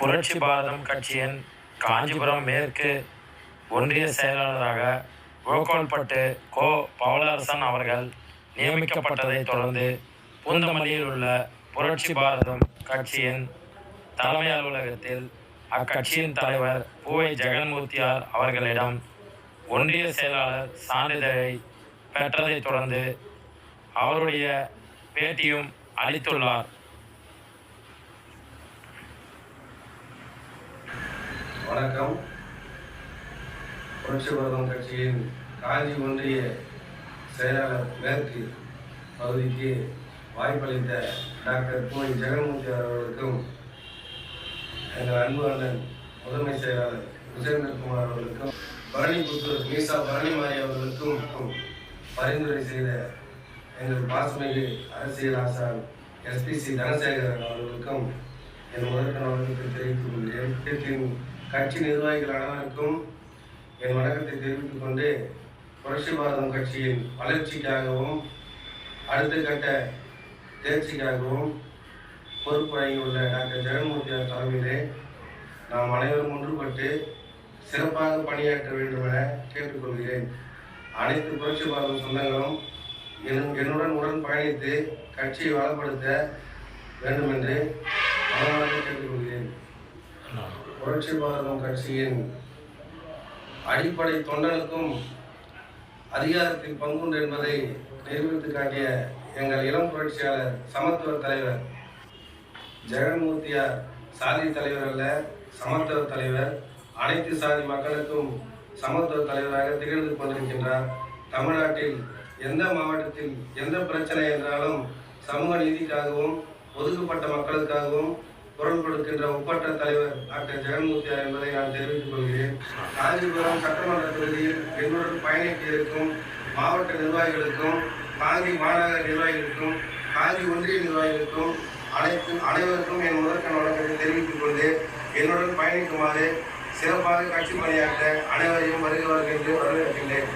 புரட்சி பாரதம் கட்சியின் காஞ்சிபுரம் மேற்கு ஒன்றிய செயலாளராக கோகோல்பட்டு கோ பவலரசன் அவர்கள் நியமிக்கப்பட்டதைத் தொடர்ந்து பூந்தமல்லியில் உள்ள புரட்சி பாரதம் கட்சியின் தலைமை அலுவலகத்தில் அக்கட்சியின் தலைவர் பூவை ஜெகன்மூர்த்தியார் அவர்களிடம் ஒன்றிய செயலாளர் சான்றிதழை பெற்றதைத் தொடர்ந்து அவருடைய பேட்டியும் அளித்துள்ளார். வணக்கம். புரட்சி பாரதம் கட்சியின் காஞ்சி ஒன்றிய செயலாளர் மேற்கு பகுதிக்கு வாய்ப்பளித்த டாக்டர் பூவை ஜெகன்மூர்த்தி அவர்களுக்கும் எங்கள் அன்பு அண்ணன் முதன்மை செயலாளர் விஜயேந்திரகுமார் அவர்களுக்கும் பரணிபுத்தூர் மீசா பரணிமாரி அவர்களுக்கும் பரிந்துரை செய்த எங்கள் பாசமிகு அரசியல் ஆசான் எஸ்பிசி தனசேகரன் அவர்களுக்கும் என் முதற்கண் வணக்கத்தை தெரிவித்துக் கொள்கிறேன் இயக்கத்தின் கட்சி நிர்வாகிகள் அனைவருக்கும் என் வணக்கத்தை தெரிவித்துக் கொண்டு புரட்சி பாரதம் கட்சியின் வளர்ச்சிக்காகவும் அடுத்த கட்ட தேர்ச்சிக்காகவும் பொறுப்பு வழங்கியுள்ள டாக்டர் ஜெகன்மூர்த்தியார் தலைமையிலே நாம் அனைவரும் ஒன்றுபட்டு சிறப்பாக பணியாற்ற வேண்டும் என கேட்டுக்கொள்கிறேன். அனைத்து புரட்சி பாரதம் சொந்தங்களும் என்னுடன் உடன் பயணித்து கட்சியை வளப்படுத்த வேண்டும் என்று புரட்சி பாரதம் கட்சியின் அடிப்படை தொண்டனுக்கும் அதிகாரத்தில் பங்குண்டு என்பதை நிரூபித்து காட்டிய எங்கள் இளம் புரட்சியாளர் சமத்துவ தலைவர் ஜெகன்மூர்த்தியார் சாதி தலைவர் அல்ல சமத்துவ தலைவர் அனைத்து சாதி மக்களுக்கும் சமத்துவ தலைவராக திகழ்ந்து கொண்டிருக்கின்றார். தமிழ்நாட்டில் எந்த மாவட்டத்தில் எந்த பிரச்சனை என்றாலும் சமூக நீதிக்காகவும் ஒதுக்கப்பட்ட மக்களுக்காகவும் குரல் கொடுக்கின்ற ஒப்பற்ற தலைவர் டாக்டர் ஜெகன்மூர்த்தியார் என்பதை நான் தெரிவித்துக் கொள்கிறேன். காஞ்சிபுரம் சட்டமன்ற தொகுதியில் என்னுடன் பயணிக்க இருக்கும் மாவட்ட நிர்வாகிகளுக்கும் காஞ்சி மாநகர நிர்வாகிகளுக்கும் காஞ்சி ஒன்றிய நிர்வாகிகளுக்கும் அனைத்து அனைவருக்கும் என் முதற்கண் வணக்கத்தை தெரிவித்துக் கொண்டு என்னுடன் பயணிக்குமாறு சிறப்பாக கட்சி பணியாற்ற அனைவரையும் வருகிறவர்கள் என்று வரவேற்கின்றேன்.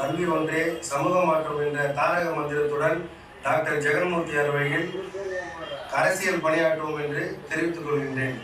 கல்வி ஒன்றே சமூக மாற்றம் என்ற தாரக மந்திரத்துடன் டாக்டர் ஜெகன்மூர்த்தியார் வழியில் அரசியல் பணியாற்றுவோம் என்று தெரிவித்துக் கொள்கின்றேன்.